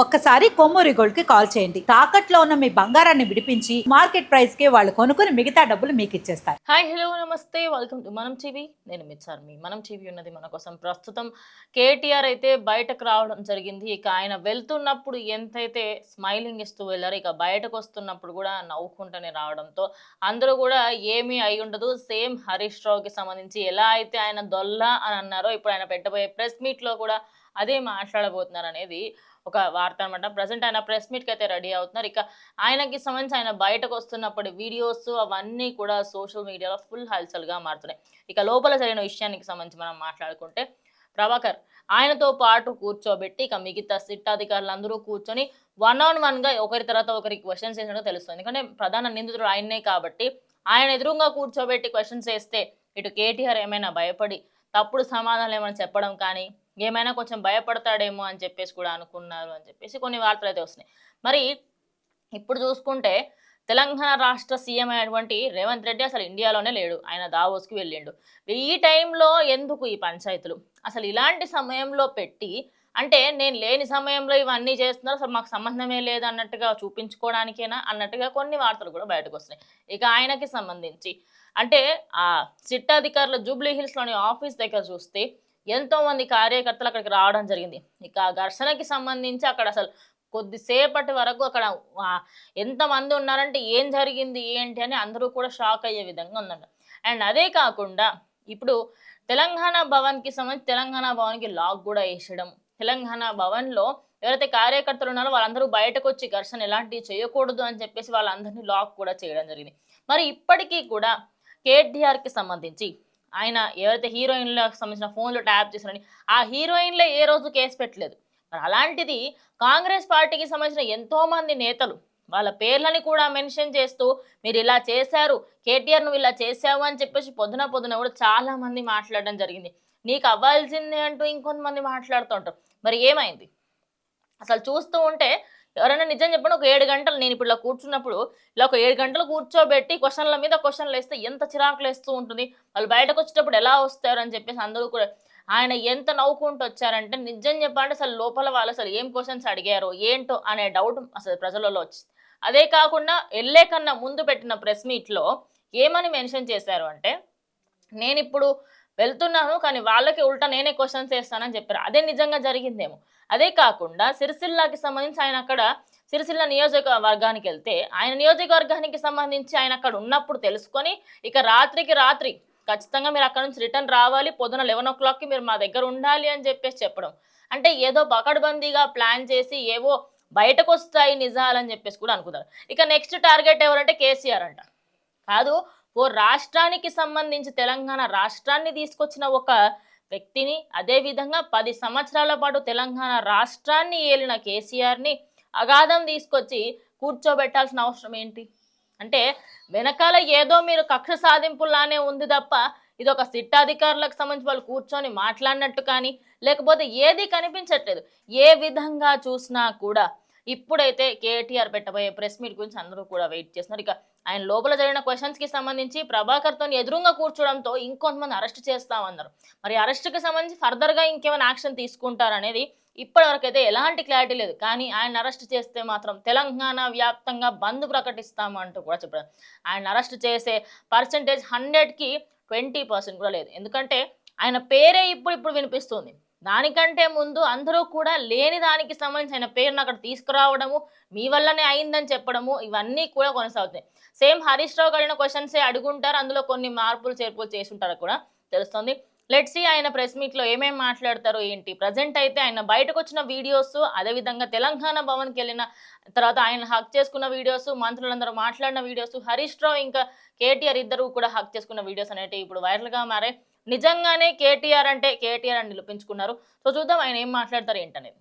ఒక్కసారి కొమ్మూరి గోల్డ్కి కాల్ చేయండి. తాకట్లో ఉన్న మీ బంగారాన్ని విడిపించి మార్కెట్ ప్రైస్కి వాళ్ళు కొనుక్కుని మిగతా డబ్బులు మీకు ఇచ్చేస్తారు. హాయ్ హలో నమస్తే. Welcome to Manam TV. నేను మిచ్చారు మీ మనం టీవీ ఉన్నది మన కోసం. ప్రస్తుతం కేటీఆర్ అయితే బయటకు రావడం జరిగింది. ఇక ఆయన వెళ్తున్నప్పుడు ఎంతైతే స్మైలింగ్ ఇస్తూ వెళ్ళారో ఇక బయటకు వస్తున్నప్పుడు కూడా నవ్వుకుంటూనే రావడంతో అందరూ కూడా ఏమీ అయి ఉండదు. సేమ్ హరీష్ రావుకి సంబంధించి ఎలా అయితే ఆయన దొల్ల అని అన్నారో ఇప్పుడు ఆయన పెట్టబోయే ప్రెస్ మీట్లో కూడా అదే మాట్లాడబోతున్నారు అనేది ఒక వార్త అనమాట ప్రజెంట్ ఆయన ప్రెస్ మీట్కి అయితే రెడీ అవుతున్నారు. ఇక ఆయనకి సంబంధించి ఆయన బయటకు వస్తున్నప్పుడు వీడియోస్ అవన్నీ కూడా సోషల్ మీడియాలో ఫుల్ హల్చల్గా మారుతున్నాయి. ఇక లోపల జరిగిన విషయానికి సంబంధించి మనం మాట్లాడుకుంటే ప్రభాకర్ ఆయనతో పాటు కూర్చోబెట్టి ఇక మిగతా సిట్ అధికారులందరూ కూర్చొని వన్ ఆన్ వన్గా ఒకరి తర్వాత ఒకరికి క్వశ్చన్స్ వేసినట్టు తెలుస్తుంది. ఎందుకంటే ప్రధాన నిందితుడు ఆయనే కాబట్టి ఆయన ఎదురుగా కూర్చోబెట్టి క్వశ్చన్స్ వేస్తే ఇటు కేటీఆర్ ఏమైనా భయపడి తప్పుడు సమాధానాలు ఏమైనా చెప్పడం కానీ ఏమైనా కొంచెం భయపడతాడేమో అని చెప్పేసి కూడా అనుకున్నారు అని చెప్పేసి కొన్ని వార్తలు అయితే వస్తున్నాయి. మరి ఇప్పుడు చూసుకుంటే తెలంగాణ రాష్ట్ర సీఎం అయినటువంటి రేవంత్ రెడ్డి అసలు ఇండియాలోనే లేడు. ఆయన దావోస్కి వెళ్ళిండు. ఈ టైంలో ఎందుకు ఈ పంచాయతీలు? అసలు ఇలాంటి సమయంలో పెట్టి అంటే నేను లేని సమయంలో ఇవన్నీ చేస్తున్నారు. అసలు మాకు సంబంధమే లేదు అన్నట్టుగా చూపించుకోవడానికేనా అన్నట్టుగా కొన్ని వార్తలు కూడా బయటకు వస్తున్నాయి. ఇక ఆయనకి సంబంధించి అంటే ఆ సిట్ అధికారులు జూబ్లీ హిల్స్లోని ఆఫీస్ దగ్గర చూస్తే ఎంతో మంది కార్యకర్తలు అక్కడికి రావడం జరిగింది. ఇక ఘర్షణకి సంబంధించి అక్కడ అసలు కొద్దిసేపటి వరకు అక్కడ ఎంతమంది ఉన్నారంటే ఏం జరిగింది ఏంటి అని అందరూ కూడా షాక్ అయ్యే విధంగా ఉందంట. అండ్ అదే కాకుండా ఇప్పుడు తెలంగాణ భవన్కి సంబంధించి తెలంగాణ భవన్కి లాక్ కూడా వేసడం తెలంగాణ భవన్లో ఎవరైతే కార్యకర్తలు ఉన్నారో వాళ్ళందరూ బయటకు వచ్చి ఘర్షణ ఎలాంటివి చేయకూడదు అని చెప్పేసి వాళ్ళందరినీ లాక్ కూడా చేయడం జరిగింది. మరి ఇప్పటికీ కూడా కేటీఆర్కి సంబంధించి ఆయన ఎవరైతే హీరోయిన్లకు సంబంధించిన ఫోన్లు ట్యాప్ చేశారని ఆ హీరోయిన్లే ఏ రోజు కేసు పెట్టలేదు. మరి అలాంటిది కాంగ్రెస్ పార్టీకి సంబంధించిన ఎంతోమంది నేతలు వాళ్ళ పేర్లని కూడా మెన్షన్ చేస్తూ మీరు ఇలా చేశారు కేటీఆర్ నువ్వు ఇలా చేసావు అని చెప్పేసి పొద్దున పొద్దున కూడా చాలా మంది మాట్లాడడం జరిగింది. నీకు అవ్వాల్సిందే అంటూ ఇంకొంతమంది మాట్లాడుతూ ఉంటారు. మరి ఏమైంది? అసలు చూస్తూ ఉంటే ఎవరైనా నిజం చెప్పండి ఒక ఏడు గంటలు నేను ఇప్పుడు ఇలా కూర్చున్నప్పుడు ఇలా ఒక ఏడు గంటలు కూర్చోబెట్టి క్వశ్చన్ల మీద క్వశ్చన్లు వేస్తే ఎంత చిరాకులు వేస్తూ ఉంటుంది. వాళ్ళు బయటకు వచ్చేటప్పుడు ఎలా వస్తారు అని చెప్పేసి అందరూ కూడా ఆయన ఎంత నవ్వుకుంటూ వచ్చారంటే నిజం చెప్పాలంటే అసలు లోపల వాళ్ళు అసలు ఏం క్వశ్చన్స్ అడిగారు ఏంటో అనే డౌట్ అసలు ప్రజలలో వచ్చింది. అదే కాకుండా వెళ్ళే కన్నా ముందు పెట్టిన ప్రెస్ మీట్లో ఏమని మెన్షన్ చేశారు అంటే నేను ఇప్పుడు వెళ్తున్నాను కానీ వాళ్ళకి ఉల్టా నేనే క్వశ్చన్స్ వేస్తానని చెప్పారు. అదే నిజంగా జరిగిందేమో. అదే కాకుండా సిరిసిల్లాకి సంబంధించి ఆయన అక్కడ సిరిసిల్ల నియోజకవర్గానికి వెళ్తే ఆయన నియోజకవర్గానికి సంబంధించి ఆయన అక్కడ ఉన్నప్పుడు తెలుసుకొని ఇక రాత్రికి రాత్రి ఖచ్చితంగా మీరు అక్కడ నుంచి రిటర్న్ రావాలి పొద్దున లెవెన్ ఓ క్లాక్కి మీరు మా దగ్గర ఉండాలి అని చెప్పేసి చెప్పడం. అంటే ఏదో పకడ్బందీగా ప్లాన్ చేసి ఏవో బయటకు వస్తాయి నిజాలని చెప్పేసి కూడా అనుకున్నారు ఇక నెక్స్ట్ టార్గెట్ ఎవరంటే కేసీఆర్ అంట. కాదు ఓ రాష్ట్రానికి సంబంధించి తెలంగాణ రాష్ట్రాన్ని తీసుకొచ్చిన ఒక వ్యక్తిని అదేవిధంగా పది సంవత్సరాల పాటు తెలంగాణ రాష్ట్రాన్ని ఏలిన కేసీఆర్ని అగాధం తీసుకొచ్చి కూర్చోబెట్టాల్సిన అవసరం ఏంటి? అంటే వెనకాల ఏదో మీరు కక్ష సాధింపులానే ఉంది తప్ప ఇది ఒక సిట్ అధికారులకు సంబంధించి వాళ్ళు కూర్చొని మాట్లాడినట్టు కానీ లేకపోతే ఏది కనిపించట్లేదు. ఏ విధంగా చూసినా కూడా ఇప్పుడైతే కేటీఆర్ పెట్టబోయే ప్రెస్ మీట్ గురించి అందరూ కూడా వెయిట్ చేస్తున్నారు. ఇక ఆయన లోపల జరిగిన క్వశ్చన్స్కి సంబంధించి ప్రభాకర్తో ఎదురుగా కూర్చోవడంతో ఇంకొంతమంది అరెస్ట్ చేస్తామన్నారు. మరి అరెస్ట్కి సంబంధించి ఫర్దర్గా ఇంకేమైనా యాక్షన్ తీసుకుంటారనేది ఇప్పటివరకు అయితే ఎలాంటి క్లారిటీ లేదు. కానీ ఆయన అరెస్ట్ చేస్తే మాత్రం తెలంగాణ వ్యాప్తంగా బంద్ ప్రకటిస్తామంటూ కూడా చెప్పారు. ఆయన అరెస్ట్ చేసే పర్సంటేజ్ హండ్రెడ్కి ట్వంటీ పర్సెంట్ కూడా లేదు. ఎందుకంటే ఆయన పేరే ఇప్పుడు ఇప్పుడు వినిపిస్తుంది. దానికంటే ముందు అందరూ కూడా లేని దానికి సంబంధించిన పేరును అక్కడ తీసుకురావడము మీ వల్లనే అయిందని చెప్పడము ఇవన్నీ కూడా కొనసాగుతాయి. సేమ్ హరీష్ రావు గారిన క్వశ్చన్సే అడుగుంటారు అందులో కొన్ని మార్పులు చేర్పులు చేసుంటారు కూడా తెలుస్తుంది. లెట్స్ ఆయన ప్రెస్ మీట్లో ఏమేమి మాట్లాడతారు ఏంటి? ప్రజెంట్ అయితే ఆయన బయటకు వచ్చిన వీడియోస్ అదేవిధంగా తెలంగాణ భవన్కి వెళ్ళిన తర్వాత ఆయన హక్ చేసుకున్న వీడియోస్ మంత్రులందరూ మాట్లాడిన వీడియోస్ హరీష్ రావు ఇంకా కేటీఆర్ ఇద్దరు కూడా హక్ చేసుకున్న వీడియోస్ అనేవి ఇప్పుడు వైరల్గా మారాయి. నిజంగానే కేటీఆర్ అంటే కేటీఆర్ అని నిలిపించుకున్నారు. సో చూద్దాం ఆయన ఏం మాట్లాడతారు ఏంటనేది.